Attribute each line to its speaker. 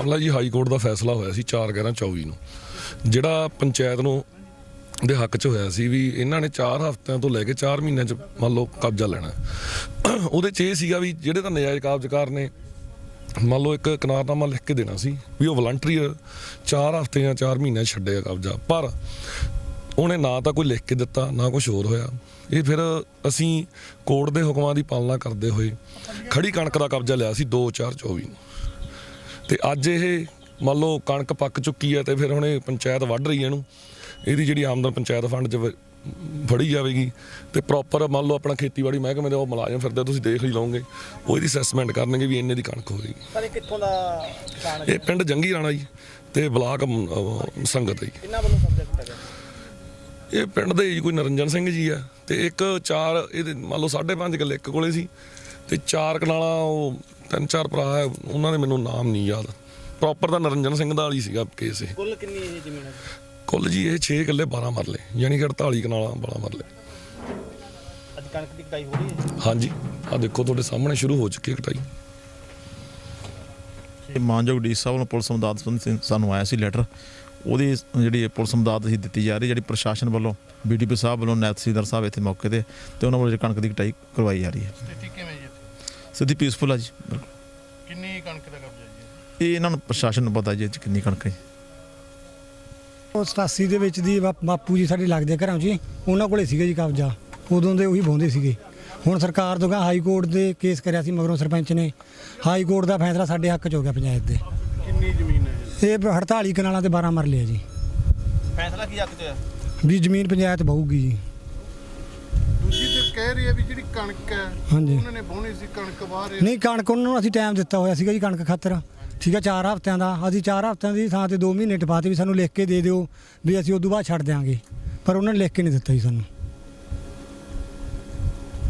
Speaker 1: ਮਾਮਲਾ ਜੀ high court ਦਾ ਫੈਸਲਾ ਹੋਇਆ ਸੀ 4 11 24 ਨੂੰ। ਜਿਹੜਾ ਪੰਚਾਇਤ ਨੂੰ ਦੇ ਹੱਕ 'ਚ ਹੋਇਆ ਸੀ ਵੀ ਇਹਨਾਂ ਨੇ 4 ਹਫ਼ਤਿਆਂ ਤੋਂ ਲੈ ਕੇ 4 ਮਹੀਨਿਆਂ 'ਚ ਮੰਨ ਲਓ ਕਬਜ਼ਾ ਲੈਣਾ। ਉਹਦੇ 'ਚ ਇਹ ਸੀਗਾ ਵੀ ਜਿਹੜੇ ਤਾਂ ਨਜਾਇਜ਼ ਕਬਜ਼ਕਾਰ ਨੇ, ਮੰਨ ਲਓ ਇੱਕ ਕਨਾਰਨਾਮਾ ਲਿਖ ਕੇ ਦੇਣਾ ਸੀ ਵੀ ਉਹ ਵਲੰਟਰੀ 4 ਹਫ਼ਤੇ ਜਾਂ 4 ਮਹੀਨੇ 'ਚ ਛੱਡੇਗਾ ਕਬਜ਼ਾ। ਪਰ ਉਹਨੇ ਨਾ ਤਾਂ ਕੋਈ ਲਿਖ ਕੇ ਦਿੱਤਾ, ਨਾ ਕੁਝ ਹੋਰ ਹੋਇਆ। ਇਹ ਫਿਰ ਅਸੀਂ ਕੋਰਟ ਦੇ ਹੁਕਮਾਂ ਦੀ ਪਾਲਣਾ ਕਰਦੇ ਹੋਏ ਖੜੀ ਕਣਕ ਦਾ ਕਬਜ਼ਾ ਲਿਆ ਸੀ 2 4 24 ਨੂੰ। ਤੇ ਅੱਜ ਇਹ ਮੰਨ ਲਓ ਕਣਕ ਪੱਕ ਚੁੱਕੀ ਹੈ ਤੇ ਫਿਰ ਹੁਣ ਇਹ ਪੰਚਾਇਤ ਵੱਢ ਰਹੀ ਹੈ ਇਹਨੂੰ ਇਹਦੀ ਜਿਹੜੀ ਆਮਦਨ ਪੰਚਾਇਤ ਫੰਡ 'ਚ ਫੜੀ ਜਾਵੇਗੀ ਤੇ ਪ੍ਰੋਪਰ ਮੰਨ ਲਓ ਆਪਣਾ ਖੇਤੀਬਾੜੀ ਮਹਿਕਮੇ ਦੇ ਉਹ ਮੁਲਾਜ਼ਮ ਫਿਰਦੇ ਤੁਸੀਂ ਦੇਖ ਹੀ ਲਓਗੇ ਉਹ ਇਹਦੀ ਅਸੈਸਮੈਂਟ ਕਰਨਗੇ ਵੀ ਇੰਨੇ ਦੀ ਕਣਕ ਹੋਵੇਗੀ
Speaker 2: ਸਰ ਇਹ ਕਿੱਥੋਂ ਦਾ ਕਿਸਾਨ
Speaker 1: ਇਹ ਪਿੰਡ ਜੰਗੀ ਰਾਣਾ ਜੀ ਤੇ ਬਲਾਕ ਅਹ, ਸੰਗਤ ਹੈ ਜੀ।
Speaker 2: ਇਹਨਾਂ ਵੱਲੋਂ ਕਬਜ਼ਾ ਕੀਤਾ ਗਿਆ?
Speaker 1: ਇਹ ਪਿੰਡ ਦੇ ਜੀ ਕੋਈ ਨਰਿੰਜਨ ਸਿੰਘ ਜੀ ਆ ਤੇ ਇੱਕ ਚਾਰ ਇਹਦੇ ਮੰਨ ਲਓ 5.5 ਕਿੱਲੇ ਇੱਕ ਕੋਲੇ ਸੀ। ਤੇ ਚਾਰ ਕਨਾਲਾਂ ਉਹ ਤਿੰਨ ਚਾਰ ਭਰਾ ਹੈ ਉਹਨਾਂ ਦੇ ਮੈਨੂੰ ਨਾਮ ਨਹੀਂ ਯਾਦ। ਪ੍ਰੋਪਰ ਤਾਂ ਨਰਿੰਜਨ ਸਿੰਘ ਦਾ ਵਾਲੀ ਸੀਗਾ ਕੇਸ ਇਹ।
Speaker 2: ਕੁੱਲ ਕਿੰਨੀ ਇਹ ਜ਼ਮੀਨ ਹੈ
Speaker 1: ਕੁੱਲ ਜੀ ਇਹ 6 ਕਿੱਲੇ 12 ਮਰਲੇ ਯਾਨੀ ਕਿ 48 ਕਨਾਲਾਂ 12 ਮਰਲੇ
Speaker 2: ਅੱਜ ਕਣਕ ਦੀ ਕਟਾਈ ਹੋ ਰਹੀ ਹੈ
Speaker 1: ਹਾਂਜੀ ਆ ਦੇਖੋ ਤੁਹਾਡੇ ਸਾਹਮਣੇ ਸ਼ੁਰੂ ਹੋ ਚੁੱਕੀ ਹੈ ਕਟਾਈ।
Speaker 3: ਇਹ ਮਾਨਯੋਗ ਡੀ ਸਾਹਿਬ ਵੱਲੋਂ ਪੁਲਿਸ ਮਦਦ ਸੰਬੰਧੀ ਸਾਨੂੰ ਆਇਆ ਸੀ ਲੈਟਰ ਉਹਦੀ ਜਿਹੜੀ ਪੁਲਿਸ ਮਦਦ ਅਸੀਂ ਦਿੱਤੀ ਜਾ ਰਹੀ ਜਿਹੜੀ ਪ੍ਰਸ਼ਾਸਨ ਵੱਲੋਂ ਬੀਡੀਪੀ ਸਾਹਿਬ ਵੱਲੋਂ ਨਾਇਬ ਤਹਿਸੀਲਦਾਰ ਸਾਹਿਬ ਇੱਥੇ ਮੌਕੇ ਤੇ ਤੇ ਉਹਨਾਂ ਵੱਲੋਂ ਜਿਹੜੀ ਕਣਕ ਦੀ ਕਟਾਈ ਕਰਵਾਈ ਜਾ ਰਹੀ ਹੈ।
Speaker 4: ਸਥਿਤੀ ਕਿਵੇਂ?
Speaker 3: ਸਿੱਧੀ ਪੀਸਫੁਲ ਆ ਜੀ ਬਿਲਕੁਲ।
Speaker 4: ਕਿੰਨੀ ਕਣਕ ਦਾ ਕਬਜ਼ਾ ਜੀ
Speaker 3: ਇਹ? ਇਹਨਾਂ ਨੂੰ ਪ੍ਰਸ਼ਾਸਨ ਨੂੰ ਪਤਾ ਜੀ ਇਹ 'ਚ ਕਿੰਨੀ ਕਣਕ ਹੈ।
Speaker 5: ਉਹ 87 ਦੇ ਵਿੱਚ ਦੀ ਬਾਪ- ਬਾਪੂ ਜੀ ਸਾਡੇ ਲੱਗਦੇ ਘਰਾਂ 'ਚ ਜੀ ਉਹਨਾਂ ਕੋਲੇ ਸੀਗਾ ਜੀ ਕਬਜ਼ਾ। ਉਦੋਂ ਦੇ ਉਹੀ ਬੋਂਦੇ ਸੀਗੇ। ਹੁਣ ਸਰਕਾਰ ਤੋਂ ਗਾ ਹਾਈ ਕੋਰਟ ਦੇ ਕੇਸ ਕਰਿਆ ਸੀ ਮਗਰੋਂ ਸਰਪੰਚ ਨੇ। ਹਾਈ ਕੋਰਟ ਦਾ ਫੈਸਲਾ ਸਾਡੇ ਹੱਕ 'ਚ ਹੋ ਗਿਆ ਪੰਚਾਇਤ ਦੇ।
Speaker 4: ਕਿੰਨੀ ਜ਼ਮੀਨ ਹੈ ਜੀ?
Speaker 5: ਇਹ 48 ਕਨਾਲਾਂ ਤੇ 12 ਮਰਲੇ ਆ ਜੀ।
Speaker 2: ਫੈਸਲਾ ਕੀ ਹੱਕ ਚ ਹੋਇਆ
Speaker 5: ਵੀ ਜ਼ਮੀਨ ਪੰਚਾਇਤ ਬਹੂਗੀ ਜੀ।
Speaker 4: ਦੂਜੀ ਤੇ ਕਹਿ ਰਹੀ ਹੈ ਵੀ ਜਿਹੜੀ ਕਣਕ ਹੈ।
Speaker 5: ਹਾਂਜੀ।
Speaker 4: ਉਹਨਾਂ ਨੇ ਬੋਣੀ ਸੀ ਕਣਕ ਬਾਹਰ
Speaker 5: ਨਹੀਂ ਕਣਕ ਉਹਨਾਂ ਨੂੰ ਅਸੀਂ ਟਾਈਮ ਦਿੱਤਾ ਹੋਇਆ ਸੀਗਾ ਜੀ ਕਣਕ ਖਾਤਰ। ਠੀਕ ਹੈ 4 ਹਫ਼ਤਿਆਂ ਦਾ। ਅਸੀਂ 4 ਹਫ਼ਤਿਆਂ ਦੀ ਥਾਂ ਤੇ 2 ਮਹੀਨੇ ਟਪਾਤੇ ਵੀ ਸਾਨੂੰ ਲਿਖ ਕੇ ਦੇ ਦਿਓ ਵੀ ਅਸੀਂ ਉਦੋਂ ਬਾਅਦ ਛੱਡ ਦਿਆਂਗੇ। ਪਰ ਉਹਨਾਂ ਨੇ ਲਿਖ ਕੇ ਨਹੀਂ ਦਿੱਤਾ ਜੀ ਸਾਨੂੰ।